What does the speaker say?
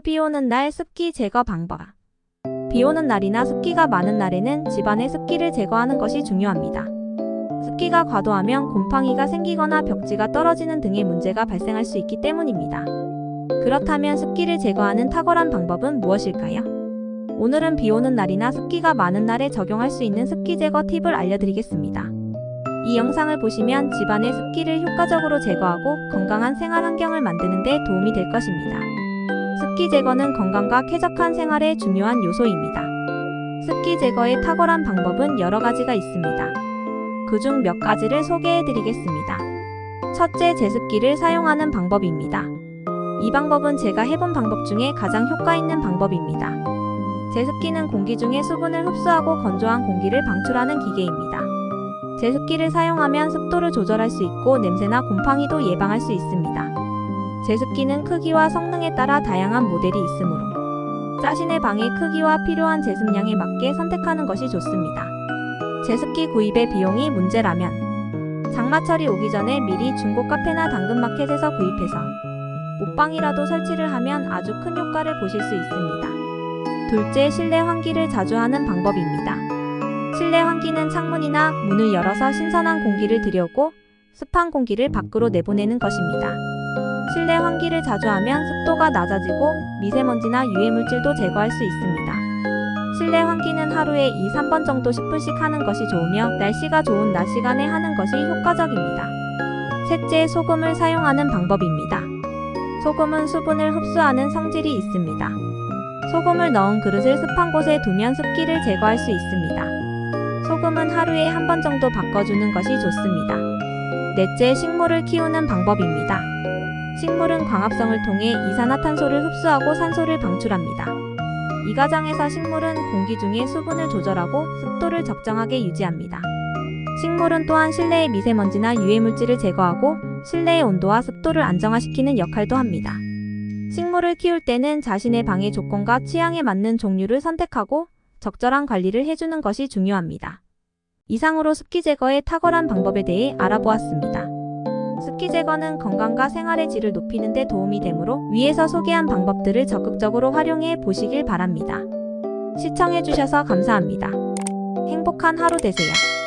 자주 비 오는 날 습기 제거 방법. 비 오는 날이나 습기가 많은 날에는 집안의 습기를 제거하는 것이 중요합니다. 습기가 과도하면 곰팡이가 생기거나 벽지가 떨어지는 등의 문제가 발생할 수 있기 때문입니다. 그렇다면 습기를 제거하는 탁월한 방법은 무엇일까요? 오늘은 비 오는 날이나 습기가 많은 날에 적용할 수 있는 습기 제거 팁을 알려드리겠습니다. 이 영상을 보시면 집안의 습기를 효과적으로 제거하고 건강한 생활 환경을 만드는 데 도움이 될 것입니다. 습기 제거는 건강과 쾌적한 생활의 중요한 요소입니다. 습기 제거의 탁월한 방법은 여러 가지가 있습니다. 그중 몇 가지를 소개해 드리겠습니다. 첫째, 제습기를 사용하는 방법입니다. 이 방법은 제가 해본 방법 중에 가장 효과 있는 방법입니다. 제습기는 공기 중에 수분을 흡수하고 건조한 공기를 방출하는 기계입니다. 제습기를 사용하면 습도를 조절할 수 있고 냄새나 곰팡이도 예방할 수 있습니다. 제습기는 크기와 성능에 따라 다양한 모델이 있으므로 자신의 방의 크기와 필요한 제습량에 맞게 선택하는 것이 좋습니다. 제습기 구입의 비용이 문제라면 장마철이 오기 전에 미리 중고 카페나 당근마켓에서 구입해서 옷방이라도 설치를 하면 아주 큰 효과를 보실 수 있습니다. 둘째, 실내 환기를 자주 하는 방법입니다. 실내 환기는 창문이나 문을 열어서 신선한 공기를 들여오고 습한 공기를 밖으로 내보내는 것입니다. 실내 환기를 자주 하면 습도가 낮아지고 미세먼지나 유해물질도 제거할 수 있습니다. 실내 환기는 하루에 2, 3번 정도 10분씩 하는 것이 좋으며 날씨가 좋은 낮 시간에 하는 것이 효과적입니다. 셋째, 소금을 사용하는 방법입니다. 소금은 수분을 흡수하는 성질이 있습니다. 소금을 넣은 그릇을 습한 곳에 두면 습기를 제거할 수 있습니다. 소금은 하루에 한 번 정도 바꿔주는 것이 좋습니다. 넷째, 식물을 키우는 방법입니다. 식물은 광합성을 통해 이산화탄소를 흡수하고 산소를 방출합니다. 이 과정에서 식물은 공기 중에 수분을 조절하고 습도를 적정하게 유지합니다. 식물은 또한 실내의 미세먼지나 유해물질을 제거하고 실내의 온도와 습도를 안정화시키는 역할도 합니다. 식물을 키울 때는 자신의 방의 조건과 취향에 맞는 종류를 선택하고 적절한 관리를 해주는 것이 중요합니다. 이상으로 습기 제거의 탁월한 방법에 대해 알아보았습니다. 습기 제거는 건강과 생활의 질을 높이는 데 도움이 되므로 위에서 소개한 방법들을 적극적으로 활용해 보시길 바랍니다. 시청해주셔서 감사합니다. 행복한 하루 되세요.